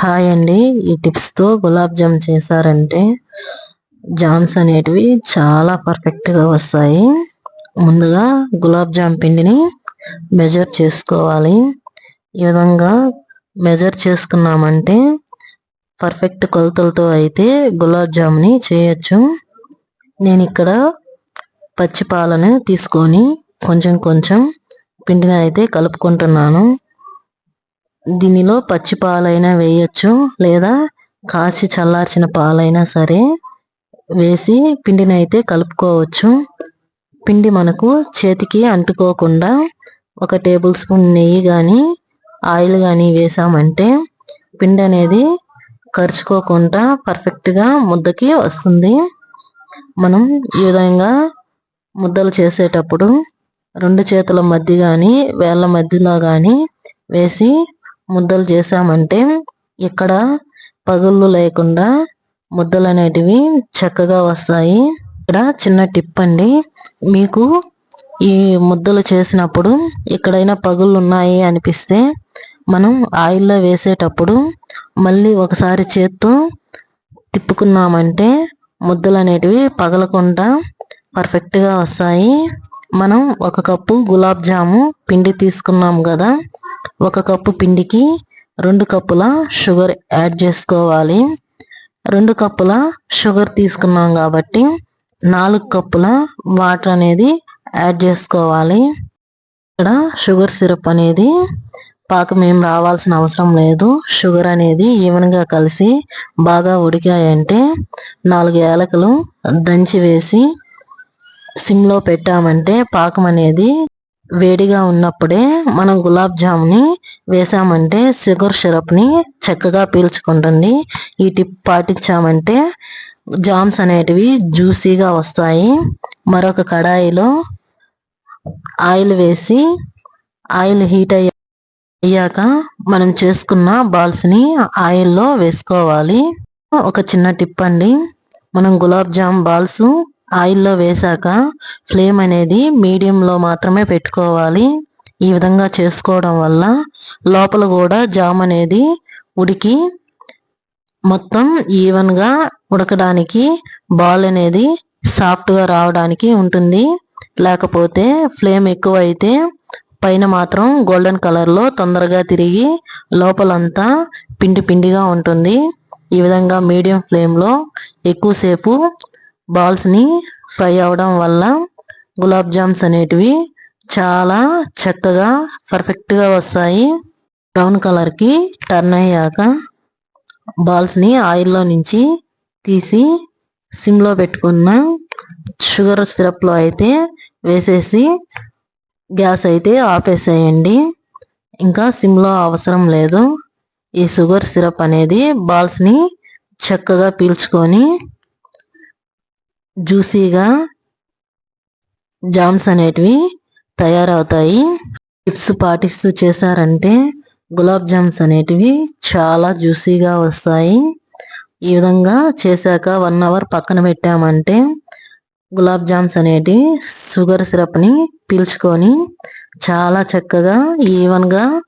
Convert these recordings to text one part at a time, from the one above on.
Hi అండి. ఈ టిప్స్తో గులాబ్ జామ్ చేశారంటే జామ్స్ అనేటివి చాలా పర్ఫెక్ట్గా వస్తాయి. ముందుగా గులాబ్ జామ్ పిండిని మెజర్ చేసుకోవాలి. ఈ విధంగా మెజర్ చేసుకున్నామంటే పర్ఫెక్ట్ కొలతలతో అయితే గులాబ్ జామ్ని చేయొచ్చు. నేను ఇక్కడ పచ్చి పాలను తీసుకొని కొంచెం కొంచెం పిండిని అయితే కలుపుకుంటున్నాను. దీనిలో పచ్చి పాలైనా వేయచ్చు లేదా కాచి చల్లార్చిన పాలైనా సరే వేసి పిండిని అయితే కలుపుకోవచ్చు. పిండి మనకు చేతికి అంటుకోకుండా ఒక టేబుల్ స్పూన్ నెయ్యి కానీ ఆయిల్ కానీ వేసామంటే పిండి అనేది కరుచుకోకుండా పర్ఫెక్ట్గా ముద్దకి వస్తుంది. మనం ఈ విధంగా ముద్దలు చేసేటప్పుడు రెండు చేతుల మధ్య కానీ వేళ్ళ మధ్యలో కానీ వేసి ముద్దలు చేసామంటే ఇక్కడ పగుళ్ళు లేకుండా ముద్దలు అనేటివి చక్కగా వస్తాయి. ఇక్కడ చిన్న టిప్ అండి. మీకు ఈ ముద్దలు చేసినప్పుడు ఎక్కడైనా పగుళ్ళు ఉన్నాయి అనిపిస్తే మనం ఆయిల్లో వేసేటప్పుడు మళ్ళీ ఒకసారి చేత్తో తిప్పుకున్నామంటే ముద్దలు అనేటివి పగలకుండా పర్ఫెక్ట్గా వస్తాయి. మనం ఒక కప్పు గులాబ్ జాము పిండి తీసుకున్నాం కదా ఒక కప్పు పిండికి రెండు కప్పుల షుగర్ యాడ్ చేసుకోవాలి. రెండు కప్పుల షుగర్ తీసుకున్నాం కాబట్టి నాలుగు కప్పుల వాటర్ అనేది యాడ్ చేసుకోవాలి. ఇక్కడ షుగర్ సిరప్ అనేది పాకం ఏం రావాల్సిన అవసరం లేదు. షుగర్ అనేది ఈవెన్గా కలిసి బాగా ఉడికాయంటే నాలుగు ఏలకలు దంచి వేసి సిమ్లో పెట్టామంటే పాకం అనేది వేడిగా ఉన్నప్పుడే మనం గులాబ్ జామ్ని వేసామంటే షుగర్ సిరప్ని చక్కగా పీల్చుకుంటుంది. ఈ టిప్ పాటించామంటే జామ్స్ అనేటివి జ్యూసీగా వస్తాయి. మరొక కడాయిలో ఆయిల్ వేసి ఆయిల్ హీట్ అయ్యాక మనం చేసుకున్న బాల్స్ని ఆయిల్లో వేసుకోవాలి. ఒక చిన్న టిప్ అండి. మనం గులాబ్ జామ్ బాల్స్ ఆయిల్లో వేశాక ఫ్లేమ్ అనేది మీడియంలో మాత్రమే పెట్టుకోవాలి. ఈ విధంగా చేసుకోవడం వల్ల లోపల కూడా జామ్ అనేది ఉడికి మొత్తం ఈవెన్గా ఉడకడానికి బాల్ అనేది సాఫ్ట్గా రావడానికి ఉంటుంది. లేకపోతే ఫ్లేమ్ ఎక్కువ అయితే పైన మాత్రం గోల్డెన్ కలర్లో తొందరగా తిరిగి లోపలంతా పిండి పిండిగా ఉంటుంది. ఈ విధంగా మీడియం ఫ్లేమ్లో ఎక్కువసేపు బాల్స్ని ఫ్రై అవడం వల్ల గులాబ్ జామ్స్ అనేటివి చాలా చక్కగా పర్ఫెక్ట్గా వస్తాయి. బ్రౌన్ కలర్కి టర్న్ అయ్యాక బాల్స్ని ఆయిల్లో నుంచి తీసి సిమ్లో పెట్టుకున్న షుగర్ సిరప్లో అయితే వేసేసి గ్యాస్ అయితే ఆపేసేయండి. ఇంకా సిమ్లో అవసరం లేదు. ఈ షుగర్ సిరప్ అనేది బాల్స్ని చక్కగా పీల్చుకొని జ్యూసీగా జామ్స్ అనేటివి తయారవుతాయి. టిప్స్ పాటిస్తూ చేశారంటే గులాబ్ జామ్స్ అనేటివి చాలా జ్యూసీగా వస్తాయి. ఈ విధంగా చేశాక వన్ అవర్ పక్కన పెట్టామంటే గులాబ్ జామ్స్ అనేటివి షుగర్ సిరప్ని పీల్చుకొని చాలా చక్కగా ఈవెన్గా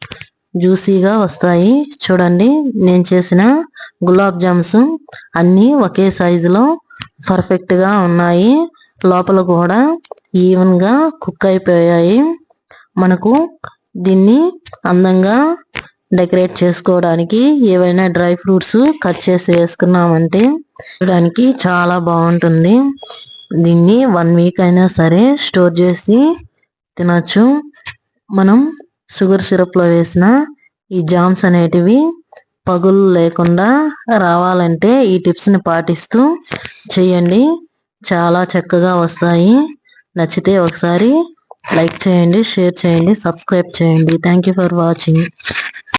జ్యూసీగా వస్తాయి. చూడండి నేను చేసిన గులాబ్ జామ్స్ అన్నీ ఒకే సైజులో పర్ఫెక్ట్గా ఉన్నాయి. లోపల కూడా ఈవెన్గా కుక్ అయిపోయాయి. మనకు దీన్ని అందంగా డెకరేట్ చేసుకోవడానికి ఏవైనా డ్రై ఫ్రూట్స్ కట్ చేసి వేసుకున్నామంటే చూడడానికి చాలా బాగుంటుంది. దీన్ని వన్ వీక్ అయినా సరే స్టోర్ చేసి తినచ్చు. మనం షుగర్ సిరప్లో వేసిన ఈ జామ్స్ అనేటివి పగులు లేకుండా రావాలంటే ఈ టిప్స్ని పాటిస్తూ చేయండి. చాలా చక్కగా వస్తాయి. నచ్చితే ఒకసారి లైక్ చేయండి షేర్ చేయండి సబ్స్క్రైబ్ చేయండి. Thank for watching.